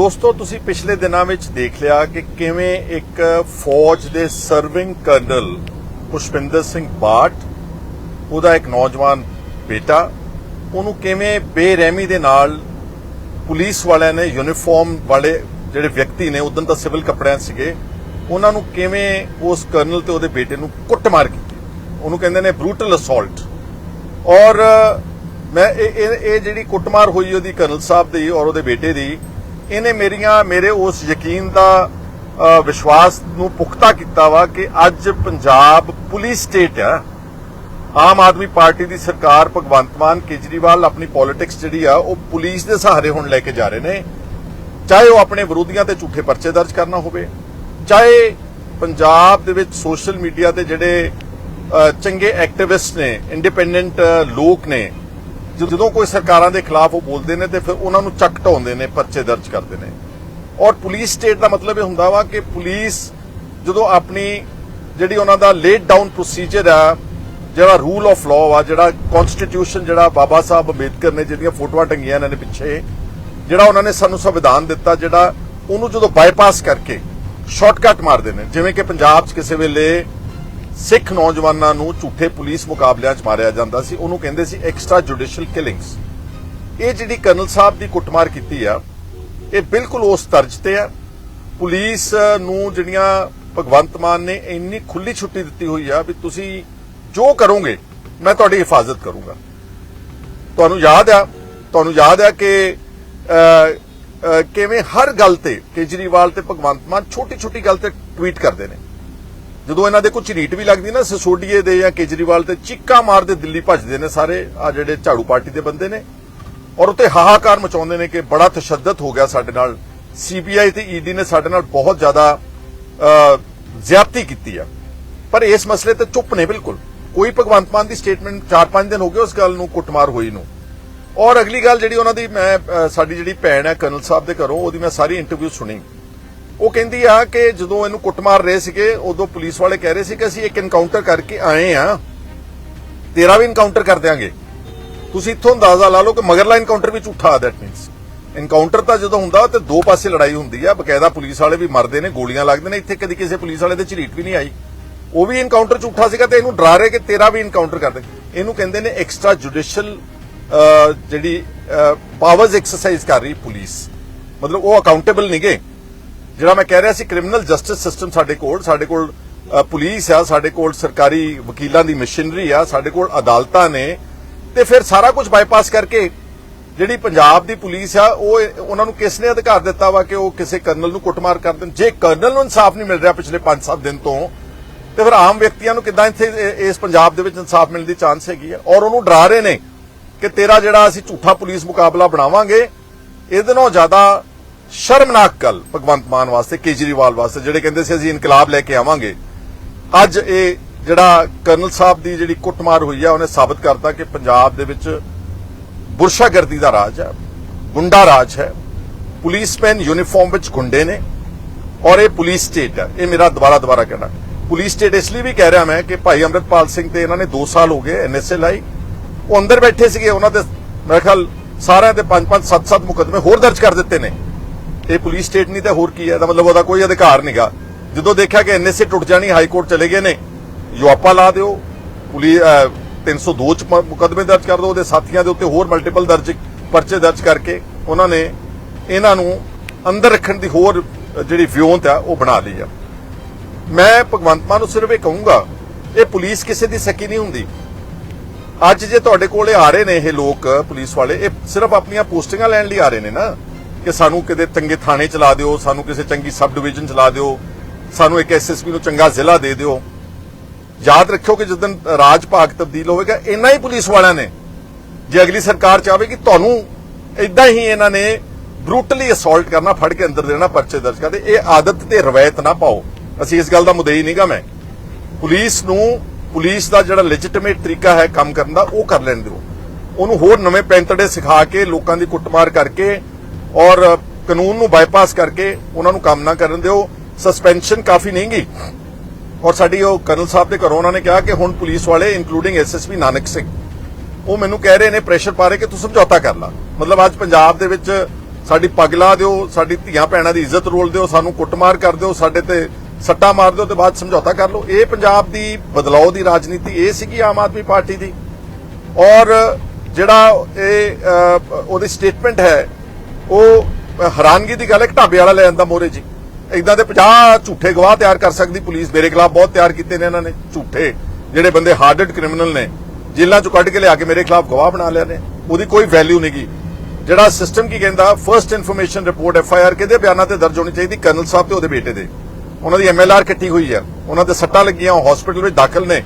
ਦੋਸਤੋ, ਤੁਸੀਂ ਪਿਛਲੇ ਦਿਨਾਂ ਵਿੱਚ ਦੇਖ ਲਿਆ ਕਿ ਕਿਵੇਂ ਇੱਕ ਫੌਜ ਦੇ ਸਰਵਿੰਗ ਕਰਨਲ ਪੁਸ਼ਪਿੰਦਰ ਸਿੰਘ ਬਾਟ, ਉਹਦਾ ਇੱਕ ਨੌਜਵਾਨ ਬੇਟਾ, ਉਹਨੂੰ ਕਿਵੇਂ ਬੇਰਹਿਮੀ ਦੇ ਨਾਲ ਪੁਲਿਸ ਵਾਲਿਆਂ ਨੇ ਯੂਨੀਫਾਰਮ ਵਾਲੇ ਜਿਹੜੇ ਵਿਅਕਤੀ ਨੇ ਉਦੋਂ ਤਾਂ ਸਿਵਲ ਕੱਪੜਿਆਂ ਸੀਗੇ, ਉਹਨਾਂ ਨੂੰ ਕਿਵੇਂ ਉਸ ਕਰਨਲ ਤੇ ਉਹਦੇ ਬੇਟੇ ਨੂੰ ਕੁੱਟਮਾਰ ਕੀਤੀ। ਉਹਨੂੰ ਕਹਿੰਦੇ ਨੇ ਬਰੂਟਲ ਅਸੌਲਟ ਔਰ ਮੈਂ ਇਹ ਇਹ ਜਿਹੜੀ ਕੁੱਟਮਾਰ ਹੋਈ ਉਹਦੀ ਕਰਨਲ ਸਾਹਿਬ ਦੀ ਔਰ ਉਹਦੇ ਬੇਟੇ ਦੀ ਇਹਨੇ ਮੇਰੀਆਂ, ਮੇਰੇ ਉਸ ਯਕੀਨ ਦਾ ਵਿਸ਼ਵਾਸ ਨੂੰ ਪੁਖਤਾ ਕੀਤਾ ਵਾ ਕਿ ਅੱਜ ਪੰਜਾਬ ਪੁਲਿਸ ਸਟੇਟ ਆ। ਆਮ ਆਦਮੀ ਪਾਰਟੀ ਦੀ ਸਰਕਾਰ ਭਗਵੰਤ ਮਾਨ ਕੇਜਰੀਵਾਲ ਆਪਣੀ ਪੋਲਿਟਿਕਸ ਜਿਹੜੀ ਆ, ਉਹ ਪੁਲਿਸ ਦੇ ਸਹਾਰੇ ਹੁਣ ਲੈ ਕੇ ਜਾ ਰਹੇ ਨੇ। ਚਾਹੇ ਉਹ ਆਪਣੇ ਵਿਰੋਧੀਆਂ ਤੇ ਝੂਠੇ ਪਰਚੇ ਦਰਜ ਕਰਨਾ ਹੋਵੇ, ਚਾਹੇ ਪੰਜਾਬ ਦੇ ਵਿੱਚ ਸੋਸ਼ਲ ਮੀਡੀਆ ਤੇ ਜਿਹੜੇ ਚੰਗੇ ਐਕਟਿਵਿਸਟ ਨੇ ਇੰਡੀਪੈਂਡੈਂਟ ਲੋਕ ਨੇ ਜਦੋਂ ਕੋਈ ਸਰਕਾਰਾਂ ਦੇ ਖਿਲਾਫ ਉਹ ਬੋਲਦੇ ਨੇ ਤੇ ਫਿਰ ਉਹਨਾਂ ਨੂੰ ਚੱਕ ਢਾਉਂਦੇ ਨੇ, ਪਰਚੇ ਦਰਜ ਕਰਦੇ ਨੇ। ਔਰ ਪੁਲਿਸ ਸਟੇਟ ਦਾ ਮਤਲਬ ਇਹ ਹੁੰਦਾ ਵਾ ਕਿ ਪੁਲਿਸ ਜਦੋਂ ਆਪਣੀ ਜਿਹੜੀ ਉਹਨਾਂ ਦਾ ਲੇਟ ਡਾਊਨ ਪ੍ਰੋਸੀਜਰ ਆ, ਜਿਹੜਾ ਰੂਲ ਆਫ ਲਾਅ ਆ ਜਿਹੜਾ ਕਨਸਟੀਟਿਊਸ਼ਨ ਜਿਹੜਾ ਬਾਬਾ ਸਾਹਿਬ ਅੰਬੇਦਕਰ ਨੇ ਜਿਹੜੀਆਂ ਫੋਟੋਆਂ ਟੰਗੀਆਂ ਇਹਨਾਂ ਨੇ ਪਿੱਛੇ, ਜਿਹੜਾ ਉਹਨਾਂ ਨੇ ਸਾਨੂੰ ਸੰਵਿਧਾਨ ਦਿੱਤਾ, ਜਿਹੜਾ ਉਹਨੂੰ ਜਦੋਂ ਬਾਈਪਾਸ ਕਰਕੇ ਸ਼ਾਰਟਕਟ ਮਾਰਦੇ ਨੇ, ਜਿਵੇਂ ਕਿ ਪੰਜਾਬ 'ਚ ਕਿਸੇ ਵੇਲੇ ਸਿੱਖ ਨੌਜਵਾਨਾਂ ਨੂੰ ਝੂਠੇ ਪੁਲਿਸ ਮੁਕਾਬਲਿਆਂ 'ਚ ਮਾਰਿਆ ਜਾਂਦਾ ਸੀ। ਉਹਨੂੰ ਕਹਿੰਦੇ ਸੀ ਐਕਸਟਰਾ ਜੁਡੀਸ਼ੀਅਲ ਕਿਲਿੰਗਸ ਇਹ ਜਿਹੜੀ ਕਰਨਲ ਸਾਹਿਬ ਦੀ ਕੁੱਟਮਾਰ ਕੀਤੀ ਆ, ਇਹ ਬਿਲਕੁਲ ਉਸ ਤਰਜ ਤੇ ਆ। ਪੁਲਿਸ ਨੂੰ ਜਿਹੜੀਆਂ ਭਗਵੰਤ ਮਾਨ ਨੇ ਇੰਨੀ ਖੁੱਲੀ ਛੁੱਟੀ ਦਿੱਤੀ ਹੋਈ ਆ ਵੀ ਤੁਸੀਂ ਜੋ ਕਰੋਗੇ, ਮੈਂ ਤੁਹਾਡੀ ਹਿਫਾਜ਼ਤ ਕਰੂੰਗਾ। ਤੁਹਾਨੂੰ ਯਾਦ ਆ, ਤੁਹਾਨੂੰ ਯਾਦ ਆ ਕਿ ਕਿਵੇਂ ਹਰ ਗੱਲ ਤੇ ਕੇਜਰੀਵਾਲ ਤੇ ਭਗਵੰਤ ਮਾਨ ਛੋਟੀ ਛੋਟੀ ਗੱਲ ਤੇ ਟਵੀਟ ਕਰਦੇ ਨੇ। ਜਦੋਂ ਇਹਨਾਂ ਦੇ ਕੋਈ ਝਰੀਟ ਵੀ ਲੱਗਦੀ ਨਾ ਸਸੋਡੀਏ ਦੇ ਜਾਂ ਕੇਜਰੀਵਾਲ ਤੇ ਚੀਕਾ ਮਾਰਦੇ ਦਿੱਲੀ ਭੱਜਦੇ ਨੇ ਸਾਰੇ ਆ ਜਿਹੜੇ ਝਾੜੂ ਪਾਰਟੀ ਦੇ ਬੰਦੇ ਨੇ। ਔਰ ਉੱਤੇ ਹਾਹਾਕਾਰ ਮਚਾਉਂਦੇ ਨੇ ਕਿ ਬੜਾ ਤਸ਼ੱਦਦ ਹੋ ਗਿਆ ਸਾਡੇ ਨਾਲ। ਸੀਬੀਆਈ ਤੇ ਈਡੀ ਨੇ ਸਾਡੇ ਨਾਲ ਬਹੁਤ ਜ਼ਿਆਦਾ ਅ, ਜ਼ਿਆਦਤੀ ਕੀਤੀ ਆ। ਪਰ ਇਸ ਮਸਲੇ ਤੇ ਚੁੱਪ ਨੇ ਬਿਲਕੁਲ। ਕੋਈ ਭਗਵੰਤ ਮਾਨ ਦੀ ਸਟੇਟਮੈਂਟ 4-5 ਦਿਨ ਹੋ ਗਏ ਉਸ ਗੱਲ ਨੂੰ ਕੁੱਟਮਾਰ ਹੋਈ ਨੂੰ। ਔਰ ਅਗਲੀ ਗੱਲ ਜਿਹੜੀ ਉਹਨਾਂ ਦੀ ਮੈਂ ਸਾਡੀ ਜਿਹੜੀ ਭੈਣ ਹੈ ਕਰਨਲ ਸਾਹਿਬ ਦੇ ਘਰੋਂ ਉਹਦੀ ਮੈਂ ਸਾਰੀ ਇੰਟਰਵਿਊ ਸੁਣੀ। ਉਹ ਕਹਿੰਦੀ ਆ ਕਿ ਜਦੋਂ ਇਹਨੂੰ ਕੁੱਟਮਾਰ ਰਹੇ ਸੀਗੇ, ਉਦੋਂ ਪੁਲਿਸ ਵਾਲੇ ਕਹਿ ਰਹੇ ਸੀ ਕਿ ਅਸੀਂ ਇੱਕ ਇਨਕਾਊਂਟਰ ਕਰਕੇ ਆਏ ਆ। ਤੇਰਾ ਵੀ ਇਨਕਾਊਂਟਰ ਕਰ ਦਿਆਂਗੇ। ਤੁਸੀਂ ਇੱਥੋਂ ਅੰਦਾਜ਼ਾ ਲਾ ਲਓ ਕਿ ਮਗਰਲਾ ਇਨਕਾਊਂਟਰ ਵੀ ਝੂਠਾ ਦੈਟ ਮੀਨਸ ਇਨਕਾਊਂਟਰ ਤਾਂ ਜਦੋਂ ਹੁੰਦਾ, ਤੇ ਦੋ ਪਾਸੇ ਲੜਾਈ ਹੁੰਦੀ ਆ। ਬਕਾਇਦਾ ਪੁਲਿਸ ਵਾਲੇ ਵੀ ਮਰਦੇ ਨੇ, ਗੋਲੀਆਂ ਲੱਗਦੇ ਨੇ। ਇੱਥੇ ਕਦੀ ਕਿਸੇ ਪੁਲਿਸ ਵਾਲੇ ਦੇ ਝਰੀਟ ਵੀ ਨਹੀਂ ਆਈ। ਉਹ ਵੀ ਇਨਕਾਊਂਟਰ ਝੂਠਾ ਸੀਗਾ ਤੇ ਇਹਨੂੰ ਡਰਾ ਰਹੇ ਕਿ ਤੇਰਾ ਵੀ ਇਨਕਾਊਂਟਰ ਕਰ ਦੇ। ਇਹਨੂੰ ਕਹਿੰਦੇ ਨੇ ਐਕਸਟਰਾ ਜੁਡੀਸ਼ੀਅਲ ਜਿਹੜੀ ਪਾਵਰਸ ਐਕਸਰਸਾਈਜ਼ ਕਰ ਰਹੀ ਪੁਲਿਸ। ਮਤਲਬ ਉਹ ਅਕਾਊਂਟੇਬਲ ਨਹੀਂਗੇ ਜਿਹੜਾ ਮੈਂ ਕਹਿ ਰਿਹਾ ਸੀ ਕ੍ਰਿਮੀਨਲ ਜਸਟਿਸ ਸਿਸਟਮ ਸਾਡੇ ਕੋਲ ਸਾਡੇ ਕੋਲ ਪੁਲਿਸ ਆ, ਸਾਡੇ ਕੋਲ ਸਰਕਾਰੀ ਵਕੀਲਾਂ ਦੀ ਮਸ਼ੀਨਰੀ ਆ, ਸਾਡੇ ਕੋਲ ਅਦਾਲਤਾਂ ਨੇ, ਤੇ ਫਿਰ ਸਾਰਾ ਕੁਝ ਬਾਈਪਾਸ ਕਰਕੇ ਜਿਹੜੀ ਪੰਜਾਬ ਦੀ ਪੁਲਿਸ ਆ, ਉਹ ਉਹਨਾਂ ਨੂੰ ਕਿਸ ਨੇ ਅਧਿਕਾਰ ਦਿੱਤਾ ਵਾ ਕਿ ਉਹ ਕਿਸੇ ਕਰਨਲ ਨੂੰ ਕੁੱਟਮਾਰ ਕਰ ਦੇਣ? ਜੇ ਕਰਨਲ ਨੂੰ ਇਨਸਾਫ ਨਹੀਂ ਮਿਲ ਰਿਹਾ ਪਿਛਲੇ 5-7 ਦਿਨ ਤੋਂ, ਤੇ ਫਿਰ ਆਮ ਵਿਅਕਤੀਆਂ ਨੂੰ ਕਿੱਦਾਂ ਇੱਥੇ ਇਸ ਪੰਜਾਬ ਦੇ ਵਿੱਚ ਇਨਸਾਫ ਮਿਲਣ ਦੀ ਚਾਂਸ ਹੈਗੀ ਆ? ਔਰ ਉਹਨੂੰ ਡਰਾ ਰਹੇ ਨੇ ਕਿ ਤੇਰਾ ਜਿਹੜਾ ਅਸੀਂ ਝੂਠਾ ਪੁਲਿਸ ਮੁਕਾਬਲਾ ਬਣਾਵਾਂਗੇ, ਇਹਦੇ ਨਾਲੋਂ ਜ਼ਿਆਦਾ ਸ਼ਰਮਨਾਕ ਗੱਲ ਭਗਵੰਤ ਮਾਨ ਵਾਸਤੇ, ਕੇਜਰੀਵਾਲ ਵਾਸਤੇ, ਜਿਹੜੇ ਕਹਿੰਦੇ ਸੀ ਅਸੀਂ ਇਨਕਲਾਬ ਲੈ ਕੇ ਆਵਾਂਗੇ। ਅੱਜ ਇਹ ਜਿਹੜਾ ਕਰਨਲ ਸਾਹਿਬ ਦੀ ਜਿਹੜੀ ਕੁੱਟਮਾਰ ਹੋਈ ਆ, ਉਹਨੇ ਸਾਬਤ ਕਰਤਾ ਕਿ ਪੰਜਾਬ ਦੇ ਵਿੱਚ ਬੁਰਸ਼ਾਗਰਦੀ ਦਾ ਰਾਜ ਹੈ, ਗੁੰਡਾ ਰਾਜ ਹੈ। ਪੁਲਿਸਮੈਨ ਯੂਨੀਫਾਰਮ ਵਿੱਚ ਗੁੰਡੇ ਨੇ ਔਰ ਇਹ ਪੁਲਿਸ ਸਟੇਟ ਹੈ। ਇਹ ਮੇਰਾ ਦੁਬਾਰਾ ਦੁਬਾਰਾ ਕਹਿਣਾ। ਪੁਲਿਸ ਸਟੇਟ ਇਸ ਲਈ ਵੀ ਕਹਿ ਰਿਹਾ ਮੈਂ ਕਿ ਭਾਈ ਅੰਮ੍ਰਿਤਪਾਲ ਸਿੰਘ ਤੇ ਇਹਨਾਂ ਨੇ 2 ਸਾਲ ਹੋ ਗਏ ਐਨਐਸਏ ਲਾਈ। ਉਹ ਅੰਦਰ ਬੈਠੇ ਸੀਗੇ, ਉਹਨਾਂ ਦੇ, ਮੇਰੇ ਖਿਆਲ ਸਾਰਿਆਂ ਦੇ 5-5 7-7 ਮੁਕੱਦਮੇ ਹੋਰ ਦਰਜ ਕਰ ਦਿੱਤੇ ਨੇ। ਇਹ ਪੁਲਿਸ ਸਟੇਟ ਨਹੀਂ ਤਾਂ ਹੋਰ ਕੀ ਹੈ? ਇਹਦਾ ਮਤਲਬ ਉਹਦਾ ਕੋਈ ਅਧਿਕਾਰ ਨਹੀਂਗਾ ਜਦੋਂ ਦੇਖਿਆ ਕਿ ਐਨਐਸਏ ਟੁੱਟ ਜਾਣੀ, ਹਾਈ ਕੋਰਟ ਚਲੇ ਗਏ ਨੇ, ਯੁਆਪਾ ਲਾ ਦਿਓ ਪੁਲਿਸ 302 ਚ ਮ- ਮੁਕੱਦਮੇ ਦਰਜ ਕਰ ਦਿਓ, ਉਹਦੇ ਸਾਥੀਆਂ ਦੇ ਉੱਤੇ ਹੋਰ ਮਲਟੀਪਲ ਦਰਜ, ਪਰਚੇ ਦਰਜ ਕਰਕੇ ਉਹਨਾਂ ਨੇ ਇਹਨਾਂ ਨੂੰ ਅੰਦਰ ਰੱਖਣ ਦੀ ਹੋਰ ਜਿਹੜੀ ਵਿਉਂਤ ਆ, ਉਹ ਬਣਾ ਲਈ ਆ। ਮੈਂ ਭਗਵੰਤ ਮਾਨ ਨੂੰ ਸਿਰਫ ਇਹ ਕਹੂੰਗਾ, ਇਹ ਪੁਲਿਸ ਕਿਸੇ ਦੀ ਸਕੀ ਨਹੀਂ ਹੁੰਦੀ। ਅੱਜ ਜੇ ਤੁਹਾਡੇ ਕੋਲੇ ਆ ਰਹੇ ਨੇ ਇਹ ਲੋਕ, ਪੁਲਿਸ ਵਾਲੇ, ਇਹ ਸਿਰਫ ਆਪਣੀਆਂ ਪੋਸਟਿੰਗਾਂ ਲੈਣ ਲਈ ਆ ਰਹੇ ਨੇ ਨਾ। ਕਿ ਸਾਨੂੰ ਕਿਤੇ ਚੰਗੇ ਥਾਣੇ ਚਲਾ ਦਿਓ, ਸਾਨੂੰ ਕਿਸੇ ਚੰਗੀ ਸਬ ਡਿਵੀਜ਼ਨ ਚਲਾ ਦਿਓ, ਸਾਨੂੰ ਇੱਕ ਐਸਐਸਪੀ ਨੂੰ ਚੰਗਾ ਜ਼ਿਲ੍ਹਾ ਦੇ ਦਿਓ। ਯਾਦ ਰੱਖਿਓ ਕਿ ਜਦੋਂ ਰਾਜ ਭਾਗ ਤਬਦੀਲ ਹੋਵੇਗਾ, ਇੰਨਾ ਹੀ ਪੁਲਿਸ ਵਾਲਿਆਂ ਨੇ। ਜੇ ਅਗਲੀ ਸਰਕਾਰ ਚਾਹੇਗੀ ਤੁਹਾਨੂੰ ਇਦਾਂ ਹੀ ਇਹਨਾਂ ਨੇ ਬਰੂਟਲੀ ਅਸੌਲਟ ਕਰਨਾ, ਫੜ ਕੇ ਅੰਦਰ ਦੇਣਾ, ਪਰਚੇ ਦਰਜ ਕਰਦੇ ਇਹ ਆਦਤ ਤੇ ਰਵਾਇਤ ਨਾ ਪਾਓ। ਅਸੀਂ ਇਸ ਗੱਲ ਦਾ ਮੁਦਈ ਨਹੀਂਗਾ ਮੈਂ। ਪੁਲਿਸ ਨੂੰ, ਪੁਲਿਸ ਦਾ ਜਿਹੜਾ ਲੈਜੀਟੀਮੇਟ ਤਰੀਕਾ ਹੈ ਕੰਮ ਕਰਨ ਦਾ, ਉਹ ਕਰ ਲੈਣ ਦਿਓ। ਉਹਨੂੰ ਹੋਰ ਨਵੇਂ ਪੈਂਤੜੇ ਸਿਖਾ ਕੇ, ਲੋਕਾਂ ਦੀ ਕੁੱਟਮਾਰ ਕਰਕੇ ਔਰ ਕਾਨੂੰਨ ਨੂੰ ਬਾਈਪਾਸ ਕਰਕੇ ਉਹਨਾਂ ਨੂੰ ਕੰਮ ਨਾ ਕਰਨ ਦਿਓ। ਸਸਪੈਂਸ਼ਨ ਕਾਫੀ ਨਹੀਂਗੀ ਔਰ ਸਾਡੀ ਉਹ ਕਰਨਲ ਸਾਹਿਬ ਦੇ ਘਰੋਂ ਉਹਨਾਂ ਨੇ ਕਿਹਾ ਕਿ ਹੁਣ ਪੁਲਿਸ ਵਾਲੇ ਇਨਕਲੂਡਿੰਗ ਐਸਐਸਪੀ ਨਾਨਕ ਸਿੰਘ, ਉਹ ਮੈਨੂੰ ਕਹਿ ਰਹੇ ਨੇ ਪ੍ਰੈਸ਼ਰ ਪਾ ਰਹੇ ਕਿ ਤੂੰ ਸਮਝੌਤਾ ਕਰ ਲਾ। ਮਤਲਬ ਅੱਜ ਪੰਜਾਬ ਦੇ ਵਿੱਚ ਸਾਡੀ ਪਗਲਾ ਦਿਓ, ਸਾਡੀ ਧੀਆਂ ਭੈਣਾਂ ਦੀ ਇੱਜ਼ਤ ਰੋਲ ਦਿਓ, ਸਾਨੂੰ ਕੁੱਟਮਾਰ ਕਰ ਦਿਓ, ਸਾਡੇ ਤੇ ਸੱਟਾ ਮਾਰ ਦਿਓ ਤੇ ਬਾਅਦ ਸਮਝੌਤਾ ਕਰ ਲਓ। ਇਹ ਪੰਜਾਬ ਦੀ ਬਦਲਾਅ ਦੀ ਰਾਜਨੀਤੀ, ਇਹ ਸੀਗੀ ਆਮ ਆਦਮੀ ਪਾਰਟੀ ਦੀ। ਔਰ, ਜਿਹੜਾ ਇਹ ਉਹਦੀ ਸਟੇਟਮੈਂਟ ਹੈ ਉਹ ਹੈਰਾਨਗੀ ਦੀ ਗੱਲ ਹੈ ਕਿ ਢਾਬੇ ਵਾਲਾ ਲੈ ਜਾਂਦਾ ਮੋਰੇ ਜੀ। ਇਦਾਂ ਦੇ 50 ਝੂਠੇ ਗਵਾਹ ਤਿਆਰ ਕਰ ਸਕਦੀ ਪੁਲਿਸ। ਮੇਰੇ ਖਿਲਾਫ ਬਹੁਤ ਤਿਆਰ ਕੀਤੇ ਨੇ ਇਹਨਾਂ ਨੇ ਝੂਠੇ, ਜਿਹੜੇ ਬੰਦੇ ਹਾਰਡਡ ਕ੍ਰਿਮੀਨਲ ਨੇ। ਜੇਲ੍ਹਾਂ ਚੋਂ ਕੱਢ ਕੇ ਲਿਆ ਕੇ ਮੇਰੇ ਖਿਲਾਫ ਗਵਾਹ ਬਣਾ ਲਿਆ ਨੇ। ਉਹਦੀ ਕੋਈ ਵੈਲਿਊ ਨਹੀਂਗੀ ਜਿਹੜਾ ਸਿਸਟਮ ਕੀ ਕਹਿੰਦਾ first information report F I R ਕਿਹਦੇ ਬਿਆਨਾਂ ਤੇ ਦਰਜ ਹੋਣੀ ਚਾਹੀਦੀ? ਕਰਨਲ ਸਾਹਿਬ ਤੇ ਉਹਦੇ ਬੇਟੇ ਦੇ। ਉਹਨਾਂ ਦੀ ਐਮ ਐਲ ਆਰ ਕੱਟੀ ਹੋਈ ਹੈ ਉਹਨਾਂ ਦੇ ਸੱਟਾਂ ਲੱਗੀਆਂ, ਉਹ ਹਸਪੀਟਲ ਵਿੱਚ ਦਾਖਲ ਨੇ।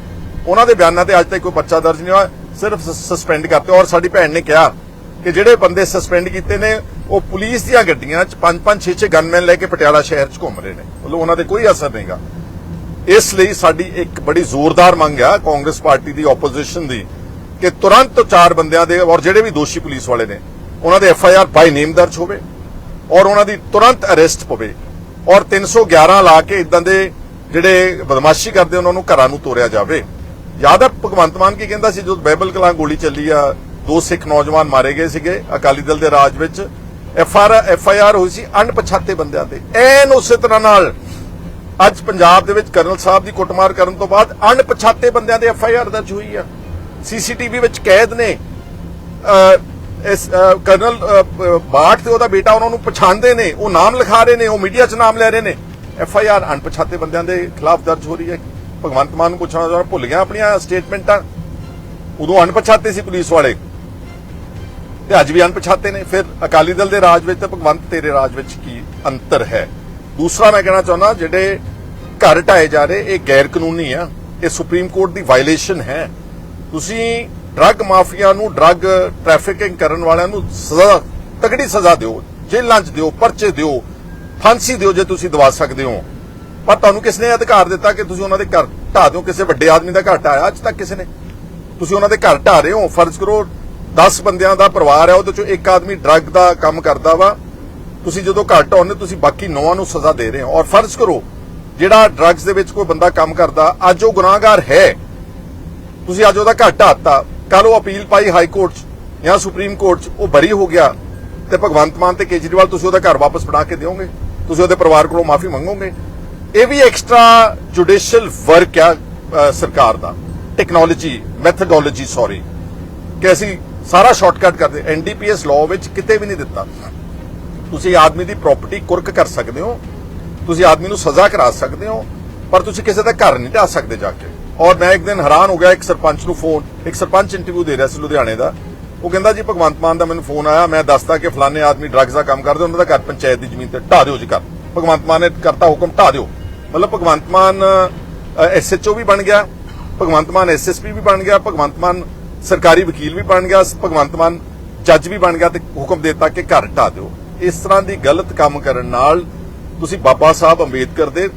ਉਹਨਾਂ ਦੇ ਬਿਆਨਾਂ ਤੇ ਅੱਜ ਤੱਕ ਕੋਈ ਪਰਚਾ ਦਰਜ ਨਹੀਂ ਹੋਇਆ। ਸਿਰਫ ਸਸਪੈਂਡ ਕਰਤੇ। ਔਰ ਸਾਡੀ ਭੈਣ ਨੇ ਕਿਹਾ ਕਿ ਜਿਹੜੇ ਬੰਦੇ ਸਸਪੈਂਡ ਕੀਤੇ ਨੇ ਉਹ ਪੁਲਿਸ ਦੀਆਂ ਗੱਡੀਆਂ 'ਚ 5-5 6-6 ਗਨਮੈਨ ਲੈ ਕੇ ਪਟਿਆਲਾ ਸ਼ਹਿਰ 'ਚ ਘੁੰਮ ਰਹੇ ਨੇ। ਮਤਲਬ ਉਹਨਾਂ ਤੇ ਕੋਈ ਅਸਰ ਨਹੀਂਗਾ। ਇਸ ਲਈ ਸਾਡੀ ਇੱਕ ਬੜੀ ਜ਼ੋਰਦਾਰ ਮੰਗ ਆ ਕਾਂਗਰਸ ਪਾਰਟੀ ਦੀ ਆਪੋਜੀਸ਼ਨ ਦੀ, ਕਿ ਤੁਰੰਤ ਚਾਰ ਬੰਦਿਆਂ ਦੇ ਔਰ ਜਿਹੜੇ ਵੀ ਦੋਸ਼ੀ ਪੁਲਿਸ ਵਾਲੇ ਨੇ, ਉਹਨਾਂ ਦੇ ਐਫ ਆਈ ਆਰ ਬਾਈ ਨੇਮ ਦਰਜ ਹੋਵੇ ਔਰ ਉਹਨਾਂ ਦੀ ਤੁਰੰਤ ਅਰੈਸਟ ਪਵੇ ਔਰ 311 ਲਾ ਕੇ ਇਦਾਂ ਦੇ ਜਿਹੜੇ ਬਦਮਾਸ਼ੀ ਕਰਦੇ ਉਹਨਾਂ ਨੂੰ ਘਰਾਂ ਨੂੰ ਤੋਰਿਆ ਜਾਵੇ। ਯਾਦ ਹੈ ਭਗਵੰਤ ਮਾਨ ਕੀ ਕਹਿੰਦਾ ਸੀ, ਜਦੋਂ ਬਹਿਬਲ ਕਲਾਂ ਗੋਲੀ ਚੱਲੀ ਆ, ਦੋ ਸਿੱਖ ਨੌਜਵਾਨ ਮਾਰੇ ਗਏ ਸੀਗੇ ਅਕਾਲੀ ਦਲ ਦੇ ਰਾਜ ਵਿੱਚ। F R F I R ਹੋਈ ਸੀ ਅਣਪਛਾਤੇ ਬੰਦਿਆਂ ਤੇ। ਐਨ ਉਸੇ ਤਰ੍ਹਾਂ ਨਾਲ ਅੱਜ ਪੰਜਾਬ ਦੇ ਵਿੱਚ ਕਰਨਲ ਸਾਹਿਬ ਦੀ ਕੁੱਟਮਾਰ ਕਰਨ ਤੋਂ ਬਾਅਦ ਅਣਪਛਾਤੇ ਬੰਦਿਆਂ ਦੇ ਐਫ ਆਈ ਆਰ ਦਰਜ ਹੋਈ ਆ। ਸੀਸੀਟੀਵੀ ਵਿੱਚ ਕੈਦ ਨੇ। ਇਸ ਕਰਨਲ ਅਹ, ਤੇ ਉਹਦਾ ਬੇਟਾ ਉਹਨਾਂ ਨੂੰ ਪਛਾਣਦੇ ਨੇ। ਉਹ ਨਾਮ ਲਿਖਾ ਰਹੇ ਨੇ ਉਹ ਮੀਡੀਆ 'ਚ ਨਾਮ ਲੈ ਰਹੇ ਨੇ। ਐਫ ਆਈ ਆਰ ਅਣਪਛਾਤੇ ਬੰਦਿਆਂ ਦੇ ਖਿਲਾਫ ਦਰਜ ਹੋ ਰਹੀ ਹੈ। ਭਗਵੰਤ ਮਾਨ ਨੂੰ ਪੁੱਛਣਾ ਚਾਹੁੰਦਾ ਭੁੱਲ ਗਿਆ ਆਪਣੀਆਂ ਸਟੇਟਮੈਂਟਾਂ ਉਦੋਂ ਅਣਪਛਾਤੇ ਸੀ ਪੁਲਿਸ ਵਾਲੇ। ਤੇ ਅੱਜ ਵੀ ਅਣਪਛਾਤੇ ਨੇ। ਫਿਰ ਅਕਾਲੀ ਦਲ ਦੇ ਰਾਜ ਵਿੱਚ ਤੇ ਭਗਵੰਤ ਤੇਰੇ ਰਾਜ ਵਿੱਚ ਕੀ ਅੰਤਰ ਹੈ? ਦੂਸਰਾ ਮੈਂ ਕਹਿਣਾ ਚਾਹੁੰਦਾ, ਜਿਹੜੇ ਘਰ ਢਾਏ ਜਾ ਰਹੇ, ਇਹ ਗੈਰ ਕਾਨੂੰਨੀ ਆ। ਇਹ ਸੁਪਰੀਮ ਕੋਰਟ ਦੀ ਵਾਇਲੇਸ਼ਨ ਹੈ। ਤੁਸੀਂ ਡਰੱਗ ਮਾਫੀਆ ਨੂੰ ਡਰੱਗ ਟ੍ਰੈਫਿਕਿੰਗ ਕਰਨ ਵਾਲਿਆਂ ਨੂੰ ਸਜ਼ਾ ਤਗੜੀ ਸਜ਼ਾ ਦਿਓ। ਜੇਲ੍ਹਾਂ 'ਚ ਦਿਓ, ਪਰਚੇ ਦਿਓ, ਫਾਂਸੀ ਦਿਓ ਜੇ ਤੁਸੀਂ ਦਵਾ ਸਕਦੇ ਹੋ। ਪਰ ਤੁਹਾਨੂੰ ਕਿਸ ਨੇ ਅਧਿਕਾਰ ਦਿੱਤਾ ਕਿ ਤੁਸੀਂ ਉਹਨਾਂ ਦੇ ਘਰ ਢਾ ਦਿਓ? ਕਿਸੇ ਵੱਡੇ ਆਦਮੀ ਦਾ ਘਰ ਢਾਇਆ? ਅੱਜ ਤੱਕ ਕਿਸੇ ਨੇ। ਤੁਸੀਂ ਉਹਨਾਂ ਦੇ ਘਰ ਢਾ ਰਹੇ ਹੋ। ਫਰਜ਼ ਕਰੋ 10 ਬੰਦਿਆਂ ਦਾ ਪਰਿਵਾਰ ਹੈ, ਉਹਦੇ ਚੋਂ ਇੱਕ ਆਦਮੀ ਡਰੱਗ ਦਾ ਕੰਮ ਕਰਦਾ ਵਾ। ਤੁਸੀਂ ਜਦੋਂ ਘੱਟ ਢਾਉਂਦੇ ਤੁਸੀਂ ਬਾਕੀ ਨੌਵਾਂ ਨੂੰ ਸਜ਼ਾ ਦੇ ਰਹੇ ਹੋ। ਔਰ ਫਰਜ਼ ਕਰੋ, ਜਿਹੜਾ ਡਰੱਗਸ ਦੇ ਵਿੱਚ ਕੋਈ ਬੰਦਾ ਕੰਮ ਕਰਦਾ, ਅੱਜ ਉਹ ਗੁਨਾਹਗਾਰ ਹੈ। ਤੁਸੀਂ ਅੱਜ ਉਹਦਾ ਘਰ ਢਾਤਾ ਕੱਲ ਉਹ ਅਪੀਲ ਪਾਈ ਹਾਈ ਕੋਰਟ 'ਚ ਜਾਂ ਸੁਪਰੀਮ ਕੋਰਟ 'ਚ, ਉਹ ਬਰੀ ਹੋ ਗਿਆ। ਤੇ ਭਗਵੰਤ ਮਾਨ ਤੇ ਕੇਜਰੀਵਾਲ ਤੁਸੀਂ ਉਹਦਾ ਘਰ ਵਾਪਸ ਬਣਾ ਕੇ ਦਿਓਗੇ? ਤੁਸੀਂ ਉਹਦੇ ਪਰਿਵਾਰ ਕੋਲੋਂ ਮਾਫੀ ਮੰਗੋਗੇ? ਇਹ ਵੀ ਐਕਸਟਰਾ ਜੁਡੀਸ਼ੀਅਲ ਵਰਕ ਆ ਸਰਕਾਰ ਦਾ। ਟੈਕਨੋਲੋਜੀ ਮੈਥਡੋਲੋਜੀ ਸੌਰੀ ਕਿ ਅਸੀਂ ਸਾਰਾ ਸ਼ਾਰਟਕਟ ਕਰਦੇ। ਐਨਡੀਪੀਐਸ ਲਾਅ ਵਿੱਚ ਕਿਤੇ ਵੀ ਨਹੀਂ ਦਿੱਤਾ। ਤੁਸੀਂ ਆਦਮੀ ਦੀ ਪ੍ਰਾਪਰਟੀ ਕੁਰਕ ਕਰ ਸਕਦੇ ਹੋ। ਤੁਸੀਂ ਆਦਮੀ ਨੂੰ ਸਜ਼ਾ ਕਰਾ ਸਕਦੇ ਹੋ, ਪਰ ਤੁਸੀਂ ਕਿਸੇ ਦਾ ਘਰ ਨਹੀਂ ਢਾ ਸਕਦੇ ਜਾ ਕੇ। ਔਰ ਮੈਂ ਇੱਕ ਦਿਨ ਹੈਰਾਨ ਹੋ ਗਿਆ, ਇੱਕ ਸਰਪੰਚ ਨੂੰ ਫੋਨ ਇੱਕ ਸਰਪੰਚ ਇੰਟਰਵਿਊ ਦੇ ਰਿਹਾ ਸੀ ਲੁਧਿਆਣੇ ਦਾ। ਉਹ ਕਹਿੰਦਾ, ਜੀ, ਭਗਵੰਤ ਮਾਨ ਦਾ ਮੈਨੂੰ ਫੋਨ ਆਇਆ। ਮੈਂ ਦੱਸਦਾ ਕਿ ਫਲਾਣੇ ਆਦਮੀ ਡਰੱਗਸ ਦਾ ਕੰਮ ਕਰਦੇ ਉਹਨਾਂ ਦਾ ਘਰ ਪੰਚਾਇਤ ਦੀ ਜ਼ਮੀਨ ਤੇ ਢਾ ਦਿਓ ਜੀ ਘਰ। ਭਗਵੰਤ ਮਾਨ ਨੇ ਕਰਤਾ ਹੁਕਮ, ਢਾ ਦਿਓ। ਮਤਲਬ ਭਗਵੰਤ ਮਾਨ ਐਸਐਚਓ ਵੀ ਬਣ ਗਿਆ। ਭਗਵੰਤ ਮਾਨ ਐਸਐਸਪੀ ਵੀ ਬਣ ਗਿਆ। ਭਗਵੰਤ ਮਾਨ ਸਰਕਾਰੀ ਵਕੀਲ ਵੀ ਬਣ ਗਿਆ, ਭਗਵੰਤ ਮਾਨ ਜੱਜ ਵੀ ਬਣ ਗਿਆ ਤੇ ਹੁਕਮ ਦਿੱਤਾ ਕਿ ਘਰ ਢਾ ਦਿਓ। ਇਸ ਤਰ੍ਹਾਂ ਦੀ ਗਲਤ ਕੰਮ ਕਰਨ ਨਾਲ ਤੁਸੀਂ ਬਾਬਾ ਸਾਹਿਬ ਅੰਬੇਦਕਰ ਦੇ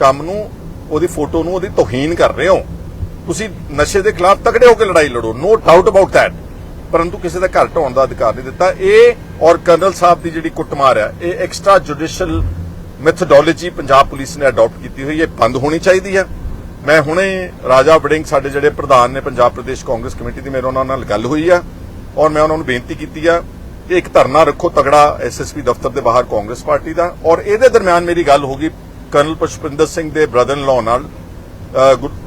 ਕੰਮ ਨੂੰ, ਉਹਦੀ ਫੋਟੋ ਨੂੰ, ਉਹਦੀ ਤੋਹੀਨ ਕਰ ਰਹੇ ਹੋ। ਤੁਸੀਂ ਨਸ਼ੇ ਦੇ ਖਿਲਾਫ ਤਕੜੇ ਹੋ ਕੇ ਲੜਾਈ ਲੜੋ। ਨੋ ਡਾਊਟ ਅਬਾਊਟ ਥੈਟ ਪਰੰਤੂ ਕਿਸੇ ਦਾ ਘਰ ਢਾਉਣ ਦਾ ਅਧਿਕਾਰ ਨਹੀਂ ਦਿੱਤਾ। ਇਹ ਔਰ ਕਰਨਲ ਸਾਹਿਬ ਦੀ ਜਿਹੜੀ ਕੁੱਟਮਾਰ ਹੈ, ਇਹ extra judicial methodology Punjab police ਨੇ ਅਡਾਪਟ ਕੀਤੀ ਹੋਈ ਹੈ, ਇਹ ਬੰਦ ਹੋਣੀ ਚਾਹੀਦੀ ਹੈ। ਮੈਂ ਹੁਣੇ ਰਾਜਾ ਵੜਿੰਗ ਸਾਡੇ ਜਿਹੜੇ ਪ੍ਰਧਾਨ ਨੇ ਪੰਜਾਬ ਪ੍ਰਦੇਸ਼ ਕਾਂਗਰਸ ਕਮੇਟੀ ਦੀ, ਮੇਰੇ ਉਹਨਾਂ ਨਾਲ ਗੱਲ ਹੋਈ ਆ ਔਰ ਮੈਂ ਉਹਨਾਂ ਨੂੰ ਬੇਨਤੀ ਕੀਤੀ ਆ ਕਿ ਇੱਕ ਧਰਨਾ ਰੱਖੋ ਤਗੜਾ ਐਸਐਸਪੀ ਦਫ਼ਤਰ ਦੇ ਬਾਹਰ ਕਾਂਗਰਸ ਪਾਰਟੀ ਦਾ ਔਰ ਇਹਦੇ ਦਰਮਿਆਨ ਮੇਰੀ ਗੱਲ ਹੋ ਗਈ ਕਰਨਲ ਪੁਸ਼ਪਿੰਦਰ ਸਿੰਘ ਦੇ ਬ੍ਰਦਰ ਇਨ ਲਾਅ ਨਾਲ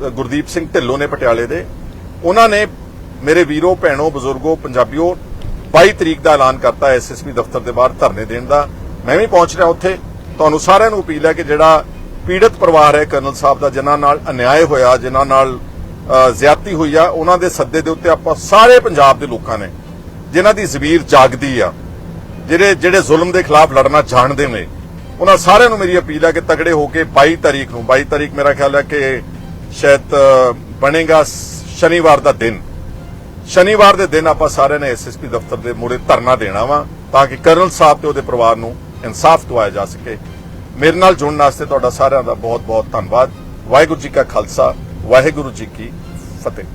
ਗੁਰਦੀਪ ਸਿੰਘ ਢਿੱਲੋਂ ਨੇ ਪਟਿਆਲੇ ਦੇ। ਉਹਨਾਂ ਨੇ ਮੇਰੇ ਵੀਰੋ, ਭੈਣੋ, ਬਜ਼ੁਰਗੋ, ਪੰਜਾਬੀਓ 22 ਤਰੀਕ ਦਾ ਐਲਾਨ ਕਰਤਾ ਐਸਐਸਪੀ ਦਫ਼ਤਰ ਦੇ ਬਾਹਰ ਧਰਨੇ ਦੇਣ ਦਾ। ਮੈਂ ਵੀ ਪਹੁੰਚ ਰਿਹਾ ਉੱਥੇ। ਤੁਹਾਨੂੰ ਸਾਰਿਆਂ ਨੂੰ ਅਪੀਲ ਹੈ ਕਿ ਜਿਹੜਾ ਪੀੜਤ ਪਰਿਵਾਰ ਹੈ ਕਰਨਲ ਸਾਹਿਬ ਦਾ ਜਿਨ੍ਹਾਂ ਨਾਲ ਅਨਿਆਏ ਹੋਇਆ ਜਿਨ੍ਹਾਂ ਨਾਲ ਅ, ਜ਼ਿਆਦਤੀ ਹੋਈ ਆ ਉਹਨਾਂ ਦੇ ਸੱਦੇ ਦੇ ਉੱਤੇ ਆਪਾਂ ਸਾਰੇ ਪੰਜਾਬ ਦੇ ਲੋਕਾਂ ਨੇ ਜਿਨ੍ਹਾਂ ਦੀ ਜ਼ਮੀਰ ਜਾਗਦੀ ਆ ਜਿਹੜੇ ਜਿਹੜੇ ਜ਼ੁਲਮ ਦੇ ਖਿਲਾਫ ਲੜਨਾ ਜਾਣਦੇ ਨੇ ਉਹਨਾਂ ਸਾਰਿਆਂ ਨੂੰ ਮੇਰੀ ਅਪੀਲ ਆ ਕਿ ਤਗੜੇ ਹੋ ਕੇ 22 ਤਾਰੀਖ ਨੂੰ 22 ਤਾਰੀਖ ਮੇਰਾ ਖਿਆਲ ਹੈ ਕਿ ਸ਼ਾਇਦ ਬਣੇਗਾ ਸ਼ਨੀਵਾਰ ਦਾ ਦਿਨ। ਸ਼ਨੀਵਾਰ ਦੇ ਦਿਨ ਆਪਾਂ ਸਾਰਿਆਂ ਨੇ ਐਸਐਸਪੀ ਦਫ਼ਤਰ ਦੇ ਮੂਹਰੇ ਧਰਨਾ ਦੇਣਾ ਵਾ ਤਾਂ ਕਿ ਕਰਨਲ ਸਾਹਿਬ ਤੇ ਉਹਦੇ ਪਰਿਵਾਰ ਨੂੰ ਇਨਸਾਫ ਦਵਾਇਆ ਜਾ ਸਕੇ। ਮੇਰੇ ਨਾਲ ਜੁੜਨ ਵਾਸਤੇ ਤੁਹਾਡਾ ਸਾਰਿਆਂ ਦਾ ਬਹੁਤ ਬਹੁਤ ਧੰਨਵਾਦ। ਵਾਹਿਗੁਰੂ ਜੀ ਕਾ ਖਾਲਸਾ, ਵਾਹਿਗੁਰੂ ਜੀ ਕੀ ਫਤਿਹ।